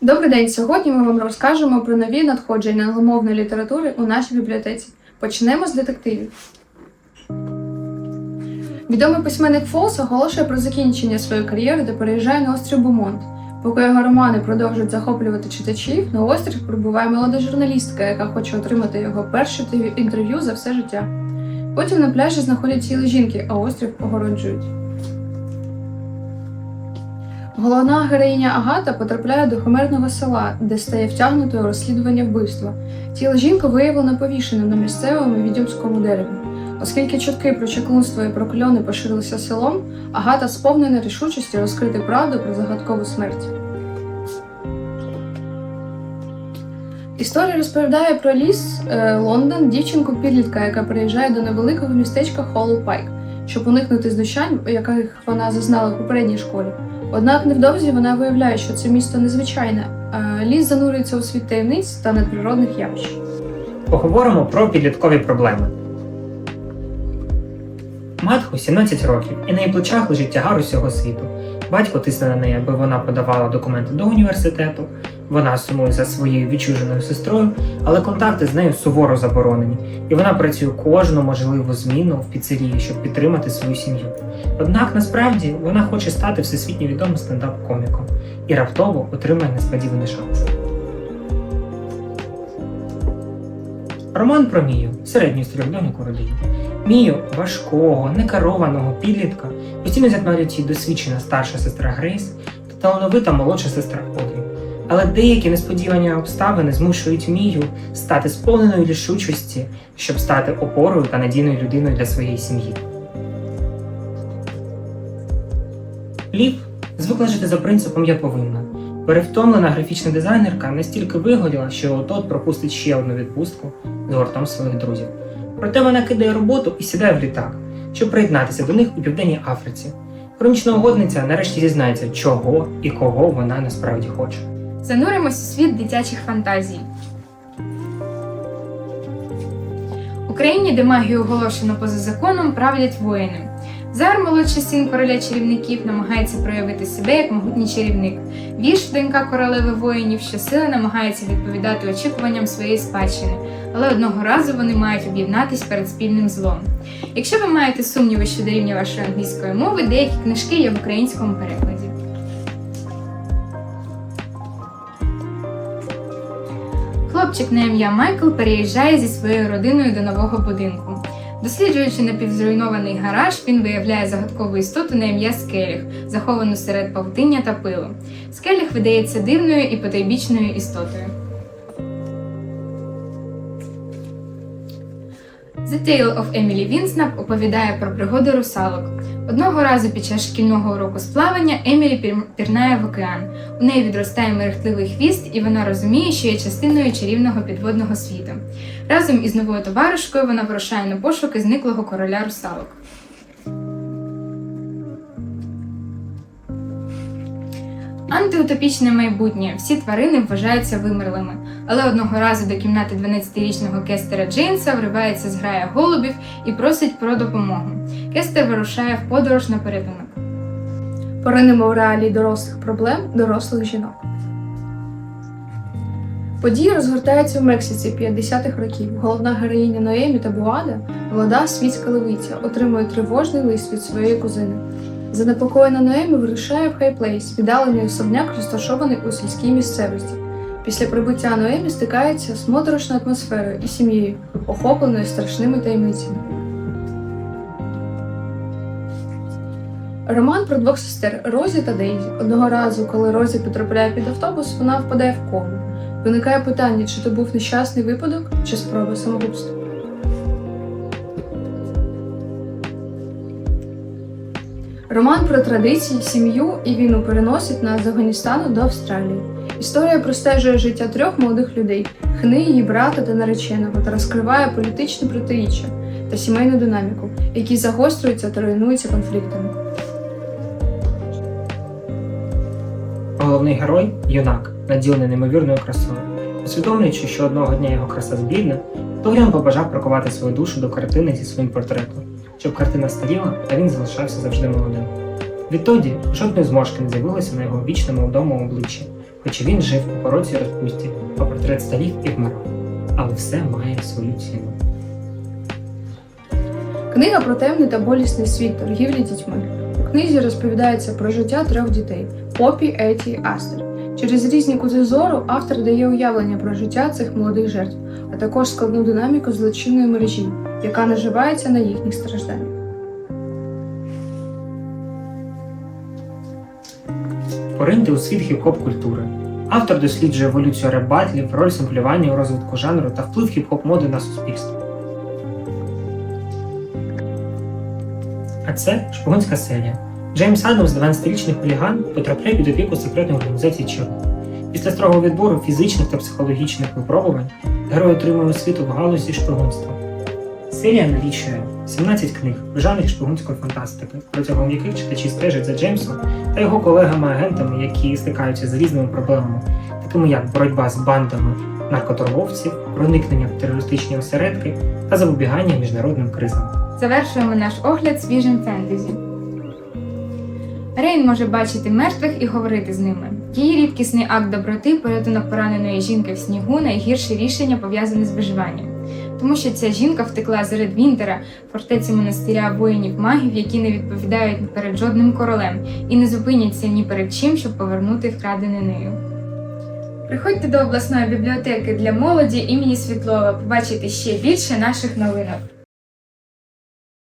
Добрий день! Сьогодні ми вам розкажемо про нові надходження англомовної літератури у нашій бібліотеці. Почнемо з детективів. Відомий письменник Фолс оголошує про закінчення своєї кар'єри та переїжджає на острів Бумонт. Поки його романи продовжують захоплювати читачів, на острів прибуває молода журналістка, яка хоче отримати його перше інтерв'ю за все життя. Потім на пляжі знаходять тіло жінки, а острів огороджують. Головна героїня Агата потрапляє до химерного села, де стає втягнутою розслідування вбивства. Тіло жінки виявлено повішеним на місцевому відьомському дереві. Оскільки чутки про чаклунство і про кльони поширилися селом, Агата сповнена рішучості розкрити правду про загадкову смерть. Історія розповідає про ліс е, Лондон, дівчинку-підлітка, яка приїжджає до невеликого містечка Холлоу Пайк, щоб уникнути знущань, яких вона зазнала в попередній школі. Однак невдовзі вона виявляє, що це місто незвичайне, ліс занурюється у світ таємниць та надприродних явищ. Поговоримо про підліткові проблеми. Матху 17 років, і на її плечах лежить тягар усього світу. Батько тисне на неї, аби вона подавала документи до університету. Вона сумує за своєю відчуженою сестрою, але контакти з нею суворо заборонені, і вона працює кожну можливу зміну в піцерії, щоб підтримати свою сім'ю. Однак насправді вона хоче стати всесвітньо відомим стендап-коміком і раптово отримає несподіваний шанс. Роман про Мію, середню з трьох родині. Мію важкого, некерованого підлітка постійно затьмарюють її досвідчена старша сестра Грейс та талановита молодша сестра Одрі. Але деякі несподівані обставини змушують Мію стати сповненою рішучості, щоб стати опорою та надійною людиною для своєї сім'ї. Лів звикла жити за принципом Я повинна. Перевтомлена графічна дизайнерка настільки вигоріла, що отот пропустить ще одну відпустку з гуртом своїх друзів. Проте вона кидає роботу і сідає в літак, щоб приєднатися до них у Південній Африці. Хронічна угодниця нарешті зізнається, чого і кого вона насправді хоче. Зануримось у світ дитячих фантазій. Україні, де магію оголошено поза законом, правлять воїни. Зар, молодший син короля чарівників, намагається проявити себе як могутній чарівник. Віш, донька королеви воїнів, щосили намагається відповідати очікуванням своєї спадщини, але одного разу вони мають об'єднатись перед спільним злом. Якщо ви маєте сумніви щодо рівня вашої англійської мови, деякі книжки є в українському перекладі. Хлопчик на ім'я Майкл переїжджає зі своєю родиною до нового будинку. Досліджуючи напівзруйнований гараж, він виявляє загадкову істоту на ім'я Скеліх, заховану серед павутиння та пилу. Скеліх видається дивною і потайбічною істотою. The Tale of Emily Вінснап оповідає про пригоди русалок. Одного разу під час шкільного уроку з плавання Емілі пірнає в океан. У неї відростає мерехтливий хвіст, і вона розуміє, що є частиною чарівного підводного світу. Разом із новою товаришкою вона вирушає на пошуки зниклого короля русалок. Антиутопічне майбутнє. Всі тварини вважаються вимерлими. Але одного разу до кімнати 12-річного Кестера Джейнса вривається зграя голубів і просить про допомогу. Кестер вирушає в подорож на порятунок. Поринемо в реалії дорослих проблем дорослих жінок. Події розгортаються в Мексиці 50-х років. Головна героїня Ноемі та Буада, молода світська левиця, отримує тривожний лист від своєї кузини. Занепокоєна Ноемі вирушає в Хайплейс, віддалений особняк, розташований у сільській місцевості. Після прибуття Ноемі стикається з моторошною атмосферою і сім'єю, охопленою страшними таємницями. Роман про двох сестер Розі та Дейзі. Одного разу, коли Розі потрапляє під автобус, вона впадає в кому. Виникає питання, чи то був нещасний випадок, чи спроба самогубства. Роман про традиції, сім'ю і війну переносить нас з Афганістану до Австралії. Історія простежує життя трьох молодих людей: хни, її брата та нареченого, та розкриває політичне протиріччя та сімейну динаміку, які загострюються та руйнуються конфліктами. Головний герой юнак, наділений неймовірною красою. Усвідомлюючи, що одного дня його краса збідне, Торіан побажав прикувати свою душу до картини зі своїм портретом, щоб картина старіла, а він залишався завжди молодим. Відтоді жодної зморшки не з'явилося на його вічно молодому обличчі, хоча він жив у пороці розпусті, а портрет сталів і вмирав. Але все має свою ціну. Книга про темний та болісний світ торгівлі дітьми. У книзі розповідається про життя трьох дітей Попі, Еті Астер. Через різні кути зору автор дає уявлення про життя цих молодих жертв, а також складну динаміку злочинної мережі, яка наживається на їхніх стражданнях. Пориньте у світ хіп-хоп культури. Автор досліджує еволюцію реп-батлів, роль самплювання у розвитку жанру та вплив хіп-хоп моди на суспільство. А це шпигунська серія. Джеймс Адамс, 12-річний хуліган, потрапляє під опіку секретної організації ЧРУ. Після строгого відбору фізичних та психологічних випробувань герой отримує освіту в галузі шпигунства. Серія налічує 17 книг в жанрі шпигунської фантастики, протягом яких читачі стежать за Джеймсом та його колегами-агентами, які стикаються з різними проблемами, такими як боротьба з бандами наркоторговців, проникнення в терористичні осередки та запобігання міжнародним кризам. Завершуємо наш огляд свіжим фентезі. Рейн може бачити мертвих і говорити з ними. Її рідкісний акт доброти, порятунок пораненої жінки в снігу найгірше рішення пов'язане з виживанням. Тому що ця жінка втекла з Редвінтера, фортеці монастиря воїнів-магів, які не відповідають перед жодним королем і не зупиняться ні перед чим, щоб повернути вкрадене нею. Приходьте до обласної бібліотеки для молоді імені Світлова побачити ще більше наших новинок.